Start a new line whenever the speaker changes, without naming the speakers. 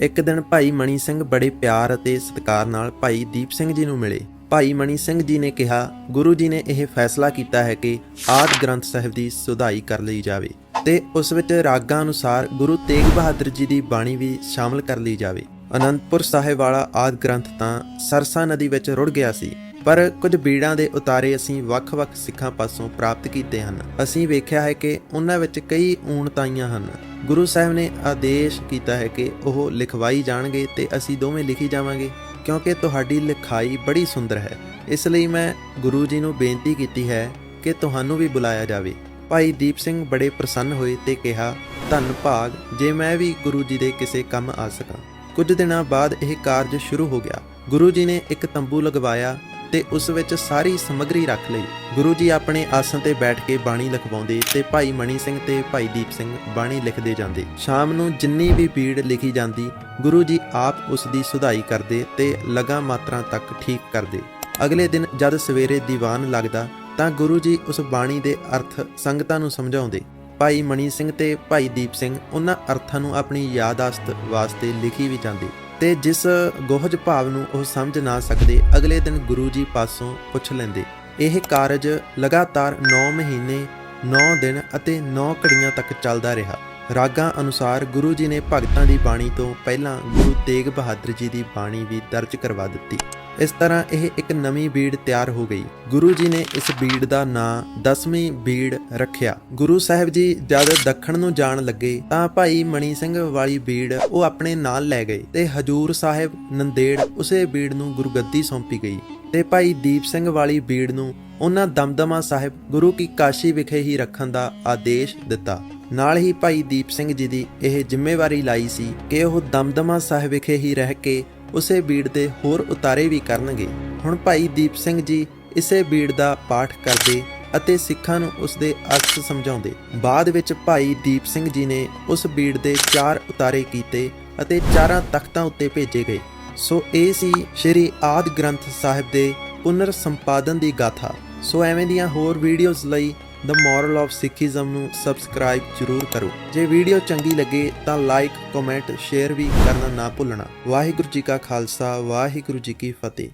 ਇੱਕ ਦਿਨ ਭਾਈ ਮਣੀ ਸਿੰਘ ਬੜੇ ਪਿਆਰ ਅਤੇ ਸਤਿਕਾਰ ਨਾਲ ਭਾਈ ਦੀਪ ਸਿੰਘ ਜੀ ਨੂੰ ਮਿਲੇ। ਭਾਈ ਮਣੀ ਸਿੰਘ ਜੀ ਨੇ ਕਿਹਾ, ਗੁਰੂ ਜੀ ਨੇ ਇਹ ਫੈਸਲਾ ਕੀਤਾ ਹੈ ਕਿ ਆਦ ਗ੍ਰੰਥ ਸਾਹਿਬ ਦੀ ਸੁਧਾਈ ਕਰ ਲਈ ਜਾਵੇ ਤੇ ਉਸ ਵਿੱਚ ਰਾਗਾਂ ਅਨੁਸਾਰ ਗੁਰੂ ਤੇਗ ਬਹਾਦਰ ਜੀ ਦੀ ਬਾਣੀ ਵੀ ਸ਼ਾਮਲ ਕਰ ਲਈ ਜਾਵੇ। ਅਨੰਦਪੁਰ ਸਾਹਿਬ ਵਾਲਾ ਆਦ ਗ੍ਰੰਥ ਤਾਂ ਸਰਸਾ ਨਦੀ ਵਿੱਚ ਰੁੜ ਗਿਆ ਸੀ। ਪਰ ਕੁਝ ਬੀੜਾਂ ਦੇ ਉਤਾਰੇ ਅਸੀਂ ਵੱਖ-ਵੱਖ ਸਿੱਖਾਂ ਪਾਸੋਂ ਪ੍ਰਾਪਤ ਕੀਤੇ ਹਨ। ਅਸੀਂ ਵੇਖਿਆ ਹੈ ਕਿ ਉਹਨਾਂ ਵਿੱਚ ਕਈ ਊਣਤਾਈਆਂ ਹਨ। ਗੁਰੂ ਸਾਹਿਬ ਨੇ ਆਦੇਸ਼ ਕੀਤਾ ਹੈ ਕਿ ਉਹ ਲਿਖਵਾਈ ਜਾਣਗੇ ਤੇ ਅਸੀਂ ਦੋਵੇਂ ਲਿਖੀ ਜਾਵਾਂਗੇ, ਕਿਉਂਕਿ ਤੁਹਾਡੀ ਲਿਖਾਈ ਬੜੀ ਸੁੰਦਰ ਹੈ। ਇਸ ਲਈ ਮੈਂ ਗੁਰੂ ਜੀ ਨੂੰ ਬੇਨਤੀ ਕੀਤੀ ਹੈ ਕਿ ਤੁਹਾਨੂੰ ਵੀ ਬੁਲਾਇਆ ਜਾਵੇ। ਭਾਈ ਦੀਪ ਸਿੰਘ ਬੜੇ ਪ੍ਰਸੰਨ ਹੋਏ ਤੇ ਕਿਹਾ, ਧੰਨ ਭਾਗ, ਜੇ ਮੈਂ ਵੀ ਗੁਰੂ ਜੀ ਦੇ ਕਿਸੇ ਕੰਮ ਆ ਸਕਾਂ। ਕੁਝ ਦਿਨਾਂ ਬਾਅਦ ਇਹ ਕਾਰਜ ਸ਼ੁਰੂ ਹੋ ਗਿਆ। ਗੁਰੂ ਜੀ ਨੇ ਇੱਕ ਤੰਬੂ ਲਗਵਾਇਆ ਤੇ ਉਸ ਵਿੱਚ ਸਾਰੀ ਸਮੱਗਰੀ ਰੱਖ ਲਈ। ਗੁਰੂ ਜੀ ਆਪਣੇ ਆਸਣ ਤੇ ਬੈਠ ਕੇ ਬਾਣੀ ਲਿਖਵਾਉਂਦੇ ਤੇ ਭਾਈ ਮਣੀ ਸਿੰਘ ਤੇ ਭਾਈ ਦੀਪ ਸਿੰਘ ਬਾਣੀ ਲਿਖਦੇ ਜਾਂਦੇ। ਸ਼ਾਮ ਨੂੰ ਜਿੰਨੀ ਵੀ ਪੀੜ ਲਿਖੀ ਜਾਂਦੀ, ਗੁਰੂ ਜੀ ਆਪ ਉਸ ਦੀ ਸੁਧਾਈ ਕਰਦੇ ਤੇ ਲਗਾ ਮਾਤਰਾ ਤੱਕ ਠੀਕ ਕਰਦੇ। ਅਗਲੇ ਦਿਨ ਜਦ ਸਵੇਰੇ ਦੀਵਾਨ ਲੱਗਦਾ, ਤਾਂ ਗੁਰੂ ਜੀ ਉਸ ਬਾਣੀ ਦੇ ਅਰਥ ਸੰਗਤਾਂ ਨੂੰ ਸਮਝਾਉਂਦੇ। ਭਾਈ ਮਣੀ ਸਿੰਘ ਤੇ ਭਾਈ ਦੀਪ ਸਿੰਘ ਉਹਨਾਂ ਅਰਥਾਂ ਨੂੰ ਆਪਣੀ ਯਾਦਾਸ਼ਤ ਵਾਸਤੇ ਲਿਖੀ ਵੀ ਜਾਂਦੇ। ਤੇ ਜਿਸ ਗੋਹਜ ਭਾਵ ਨੂੰ ਉਹ ਸਮਝ ਨਾ ਸਕਦੇ, ਅਗਲੇ ਦਿਨ ਗੁਰੂ ਜੀ ਪਾਸੋਂ ਪੁੱਛ ਲੈਂਦੇ। ਇਹ ਕਾਰਜ ਲਗਾਤਾਰ 9 ਮਹੀਨੇ 9 ਦਿਨ ਅਤੇ 9 ਘੜੀਆਂ ਤੱਕ ਚੱਲਦਾ ਰਿਹਾ। ਰਾਗਾਂ ਅਨੁਸਾਰ ਗੁਰੂ ਜੀ ਨੇ ਭਗਤਾਂ ਦੀ ਬਾਣੀ ਤੋਂ ਪਹਿਲਾਂ ਗੁਰੂ ਤੇਗ ਬਹਾਦਰ ਜੀ ਦੀ ਬਾਣੀ ਵੀ ਦਰਜ ਕਰਵਾ ਦਿੱਤੀ। ਇਸ ਤਰ੍ਹਾਂ ਇਹ ਇੱਕ ਨਵੀਂ ਬੀੜ ਤਿਆਰ ਹੋ ਗਈ। ਗੁਰੂ ਜੀ ਨੇ ਇਸ ਬੀੜ ਦਾ ਨਾਂ ਦਸਵੀਂ ਬੀੜ ਰੱਖਿਆ। ਗੁਰੂ ਸਾਹਿਬ ਜੀ ਜਦ ਦੱਖਣ ਨੂੰ ਜਾਣ ਲੱਗੇ ਤਾਂ ਭਾਈ ਮਣੀ ਸਿੰਘ ਵਾਲੀ ਬੀੜ ਉਹ ਆਪਣੇ ਨਾਲ ਲੈ ਗਏ ਤੇ ਹਜੂਰ ਸਾਹਿਬ ਨੰਦੇੜ ਉਸੇ ਬੀੜ ਨੂੰ ਗੁਰਗੱਦੀ ਸੌਂਪੀ ਗਈ ਤੇ ਭਾਈ ਦੀਪ ਸਿੰਘ ਵਾਲੀ ਬੀੜ ਨੂੰ ਉਹਨਾਂ ਦਮਦਮਾ ਸਾਹਿਬ ਗੁਰੂ ਕੀ ਕਾਸ਼ੀ ਵਿਖੇ ਹੀ ਰੱਖਣ ਦਾ ਆਦੇਸ਼ ਦਿੱਤਾ। ਨਾਲ ਹੀ ਭਾਈ ਦੀਪ ਸਿੰਘ ਜੀ ਦੀ ਇਹ ਜ਼ਿੰਮੇਵਾਰੀ ਲਾਈ ਸੀ ਕਿ ਉਹ ਦਮਦਮਾ ਸਾਹਿਬ ਵਿਖੇ ਹੀ ਰਹਿ ਕੇ ਉਸੇ ਬੀੜ ਦੇ ਹੋਰ ਉਤਾਰੇ ਵੀ ਕਰਨਗੇ। ਹੁਣ ਭਾਈ ਦੀਪ ਸਿੰਘ ਜੀ ਇਸੇ ਬੀੜ ਦਾ ਪਾਠ ਕਰਦੇ ਅਤੇ ਸਿੱਖਾਂ ਨੂੰ ਉਸ ਦੇ ਅਰਥ ਸਮਝਾਉਂਦੇ। ਬਾਅਦ ਵਿੱਚ ਭਾਈ ਦੀਪ ਸਿੰਘ ਜੀ ਨੇ ਉਸ ਬੀੜ ਦੇ ਚਾਰ ਉਤਾਰੇ ਕੀਤੇ ਅਤੇ ਚਾਰਾਂ ਤਖਤਾਂ ਉੱਤੇ ਭੇਜੇ ਗਏ। ਸੋ ਇਹ ਸੀ ਸ਼੍ਰੀ ਆਦ ਗ੍ਰੰਥ ਸਾਹਿਬ ਦੇ ਪੁਨਰ ਸੰਪਾਦਨ ਦੀ ਗਾਥਾ। ਸੋ ਐਵੇਂ ਦੀਆਂ ਹੋਰ ਵੀਡੀਓਜ਼ ਲਈ ਦ ਮੋਰਲ ਆਫ ਸਿੱਖੀਜ਼ਮ ਨੂੰ ਸਬਸਕ੍ਰਾਈਬ ਜ਼ਰੂਰ ਕਰੋ। ਜੇ ਵੀਡੀਓ ਚੰਗੀ ਲੱਗੇ ਤਾਂ ਲਾਈਕ ਕਮੈਂਟ ਸ਼ੇਅਰ ਵੀ ਕਰਨਾ ਨਾ ਭੁੱਲਣਾ। ਵਾਹਿਗੁਰੂ ਜੀ ਕਾ ਖਾਲਸਾ, ਵਾਹਿਗੁਰੂ ਜੀ ਕੀ ਫਤਿਹ।